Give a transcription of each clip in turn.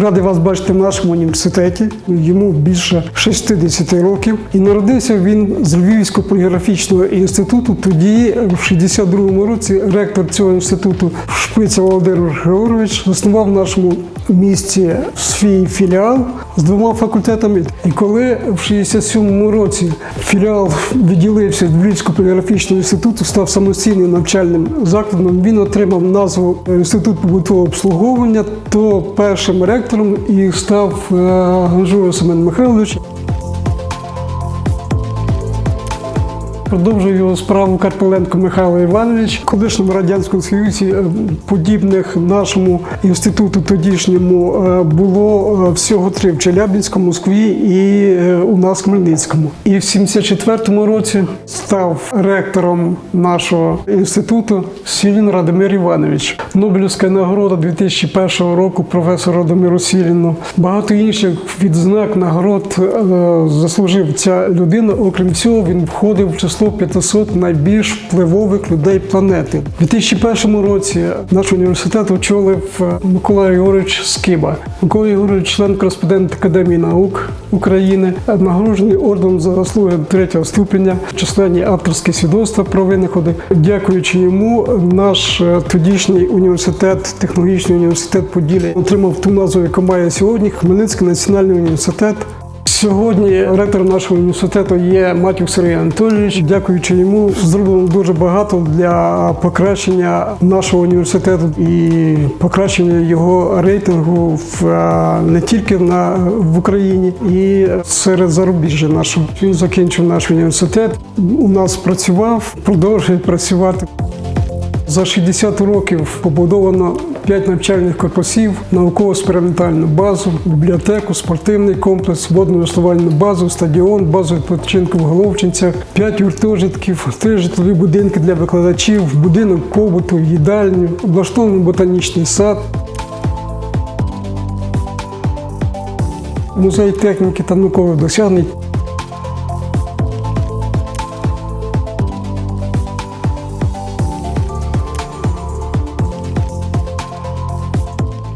Радий вас бачити в нашому університеті. Йому більше 60 років. І народився він з Львівського поліграфічного інституту. Тоді, в 62-му році, ректор цього інституту Шпиця Володимир Григорович заснував в нашому місті свій філіал з двома факультетами. І коли в 67-му році філіал відділився від Львівського поліграфічного інституту, став самостійним навчальним закладом, він отримав назву Інститут побутового обслуговування, то першим ректором і став е, Семен Михайлович. Продовжує його справу Карпеленко Михайло Іванович. Колишньому радянському союзі е, подібних нашому інституту тодішньому е, було е, всього три в Челябінському, Москві і у нас Хмельницькому. І в 74-му році став ректором нашого інституту Сілін Радомир Іванович. Нобелівська нагорода 2001 року професору Радомиру Сіліну. Багато інших відзнак нагород заслужив ця людина. Окрім цього, він входив в число 500 найбільш впливових людей планети. У 2001 році наш університет очолив е, Микола Ігорович Скиба. Микола Ігорович член кореспондент Академії наук України, нагороджений орденом за заслуги третього ступеня, численні авторські свідоцтва про винаходи. Дякуючи йому, наш е, тодішній університет, технологічний університет Поділля, отримав ту назву, яку має сьогодні Хмельницький національний університет. Сьогодні ректором нашого університету є Матюк Сергій Анатолійович. Дякуючи йому, зроблено дуже багато для покращення нашого університету і покращення його рейтингу в е, не тільки на в Україні і серед зарубіжжя нашого. Він закінчив наш університет. У нас працював, продовжує працювати. За 60 років побудовано 5 навчальних корпусів, науково-експериментальну базу, бібліотеку, спортивний комплекс, водну веслувальну базу, стадіон, базу відпочинку в Головчинцях, 5 гуртожитків, 3 житлові будинки для викладачів, будинок побуту, їдальню, облаштований ботанічний сад. Музей техніки та наукових досягнень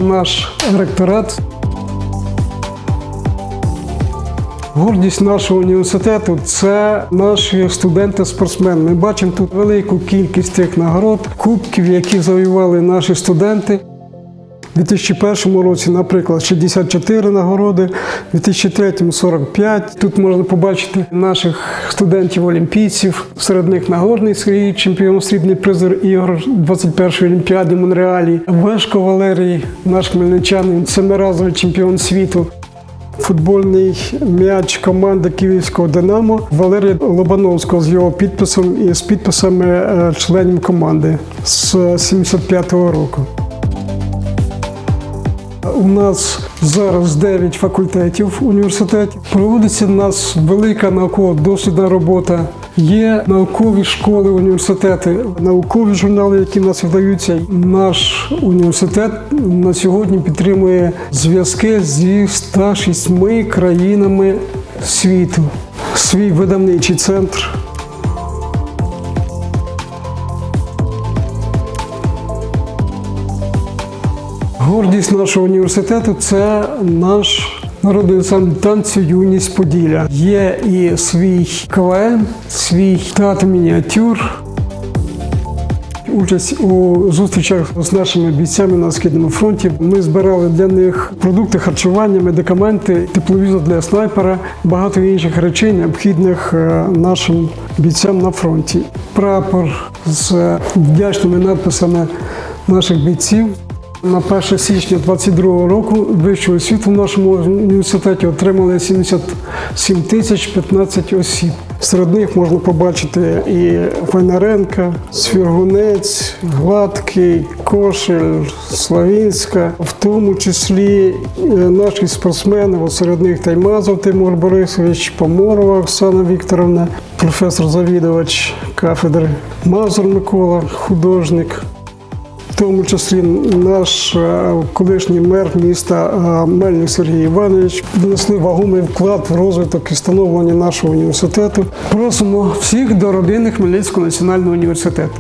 наш ректорат. Гордість нашого університету це наші студенти-спортсмени. Ми бачимо тут велику кількість тих нагород, кубків, які завоювали наші студенти. У 2001 році, наприклад, 64 нагороди, у 2003 – 45. Тут можна побачити наших студентів-олімпійців. Серед них Нагорний Сергій, чемпіон срібний призер ігор 21-ї олімпіади в Монреалі. Вешко Валерій, наш хмельничанин, семиразовий чемпіон світу. Футбольний м'яч команди Київського Динамо Валерія Лобановського з його підписом і з підписами е, членів команди з 75-го року. У нас зараз 9 факультетів університеті. Проводиться у нас велика науково-дослідна робота. Є наукові школи, університети, наукові журнали, які в нас видаються. Наш університет на сьогодні підтримує зв'язки зі 106 країнами світу. Свій видавничий центр. Гордість нашого університету це наш народний ансамбль танцю Юність Поділля. Є і свій КВН, свій театр мініатюр. Участь у зустрічах з нашими бійцями на східному фронті. Ми збирали для них продукти харчування, медикаменти, тепловізор для снайпера, багато інших речей, необхідних е, нашим бійцям на фронті. Прапор з вдячними надписами наших бійців. На 1 січня 22 року вищу освіту в нашому університеті отримали 77 тисяч 15 осіб. Серед них можна побачити і Файнаренка, Свіргунець, Гладкий, Кошель, Славінська, в тому числі е, наші спортсмени, от серед них Таймазов Тимур Борисович, Поморова Оксана Вікторовна, професор завідувач кафедри Мазур Микола, художник. Тому числі наш е, колишній мер міста е, Мельник Сергій Іванович внесли вагомий вклад в розвиток і становлення нашого університету. Просимо всіх до родини Хмельницького національного університету.